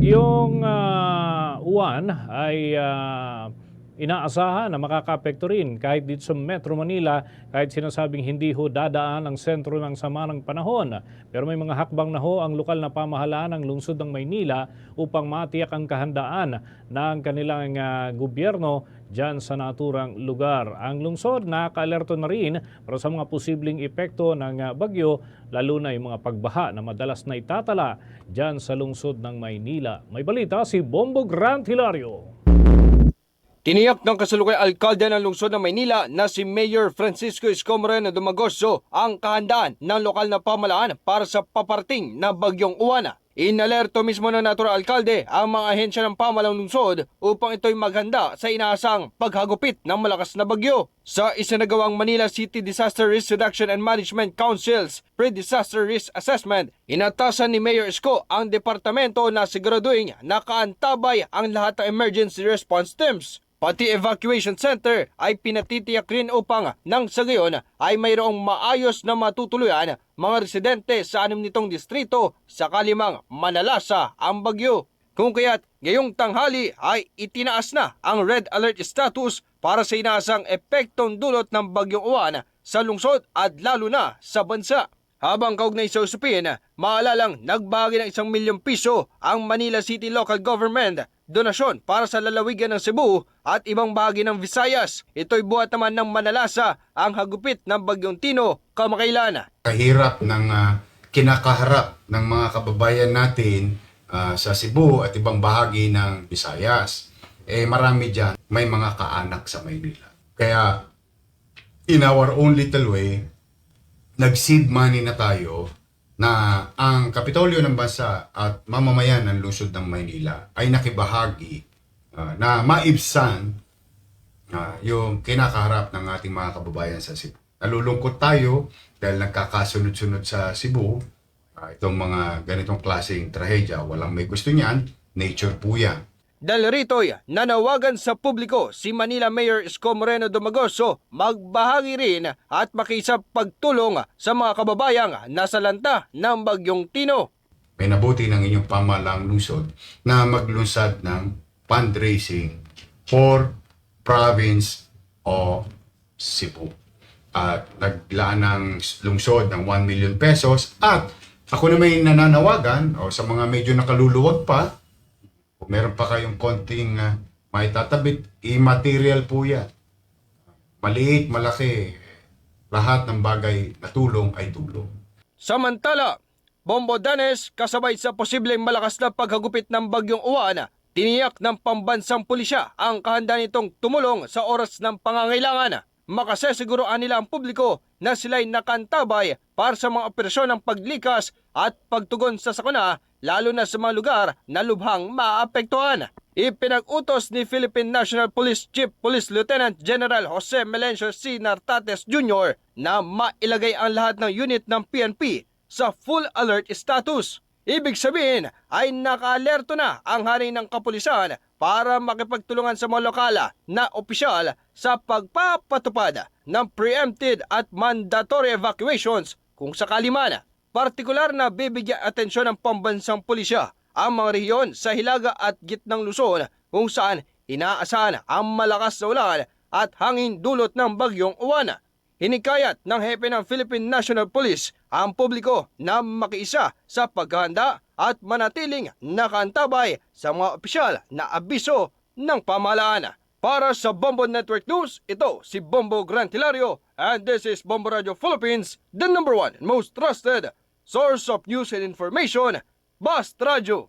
bagyong ah, Uwan ay ah, inaasahan na makakapekto rin kahit dito sa Metro Manila kahit sinasabing hindi ho dadaan ang sentro ng sama ng panahon. Pero may mga hakbang na ho ang lokal na pamahalaan ng lungsod ng Maynila upang matiyak ang kahandaan ng kanilang ah, gobyerno dyan sa naturang lugar. Ang lungsod nakaalerto na rin para sa mga posibleng epekto ng ah, bagyo lalo na yung mga pagbaha na madalas na itatala dyan sa lungsod ng Maynila. May balita si Bombo Grant Hilario. Tiniyak ng kasalukay alkalde ng lungsod ng Maynila na si Mayor Francisco Escomoreno Dumagoso ang kahandaan ng lokal na pamalaan para sa paparting na bagyong uwana. Inalerto mismo ng natural alkalde ang mga ahensya ng pamalang lungsod upang ito'y maghanda sa inaasang paghagupit ng malakas na bagyo. Sa isinagawang Manila City Disaster Risk Reduction and Management Council's Pre-Disaster Risk Assessment, inatasan ni Mayor Esco ang departamento na siguraduhin nakaantabay ang lahat ng emergency response teams. Pati evacuation center ay pinatitiyak rin upang nang sa gayon ay mayroong maayos na matutuluyan mga residente sa anim nitong distrito sakali mang manalasa ang bagyo. Kung kaya't ngayong tanghali ay itinaas na ang red alert status para sa inaasang epektong dulot ng bagyong uwan sa lungsod at lalo na sa bansa. Habang kaugnay sa usapin, maalalang nagbahagi ng isang milyong piso ang Manila City Local Government donasyon para sa lalawigan ng Cebu at ibang bahagi ng Visayas. Ito'y buhat naman ng manalasa ang hagupit ng Bagyong Tino kamakailan. kahirap ng ah, kinakaharap ng mga kababayan natin ah, sa Cebu at ibang bahagi ng Visayas. Eh marami dyan, may mga kaanak sa Maynila. Kaya in our own little way, nag-seed money na tayo na ang Kapitolyo ng Bansa at mamamayan ng lungsod ng Maynila ay nakibahagi ah, na maibsan ah, yung kinakaharap ng ating mga kababayan sa Cebu. Nalulungkot tayo dahil nagkakasunod-sunod sa Cebu ah, itong mga ganitong klaseng trahedya. Walang may gusto niyan, nature po yan. Dahil rito'y nanawagan sa publiko si Manila Mayor Isko Moreno Domagoso magbahagi rin at makisap pagtulong sa mga kababayang nasa lanta ng Bagyong Tino. May nabuti ng inyong pamalang lungsod na maglunsad ng fundraising for province of Cebu. At naglaan ng lungsod ng 1 million pesos at ako na may nananawagan o sa mga medyo nakaluluwag pa, kung meron pa kayong konting uh, may tatabit, immaterial po yan. Maliit, malaki, lahat ng bagay na tulong ay tulong. Samantala, Bombo Danes kasabay sa posibleng malakas na paghagupit ng bagyong uwan, tiniyak ng pambansang pulisya ang kahanda nitong tumulong sa oras ng pangangailangan. Makasesiguroan nila ang publiko na sila'y nakantabay para sa mga operasyon ng paglikas at pagtugon sa sakuna lalo na sa mga lugar na lubhang maapektuhan. Ipinag-utos ni Philippine National Police Chief Police Lieutenant General Jose Melencio C. Nartates Jr. na mailagay ang lahat ng unit ng PNP sa full alert status. Ibig sabihin ay nakaalerto na ang hari ng kapulisan para makipagtulungan sa mga lokala na opisyal sa pagpapatupad ng preempted at mandatory evacuations kung sakali man. Partikular na bibigyan atensyon ng pambansang pulisya ang mga rehiyon sa Hilaga at Gitnang Luzon kung saan inaasahan ang malakas na ulan at hangin dulot ng bagyong uwan. Hinikayat ng hepe ng Philippine National Police ang publiko na makiisa sa paghahanda at manatiling nakaantabay sa mga opisyal na abiso ng pamahalaan. Para sa Bombo Network News, ito si Bombo Grant Hilario and this is Bombo Radio Philippines, the number one and most trusted source of news and information, Bast Radio.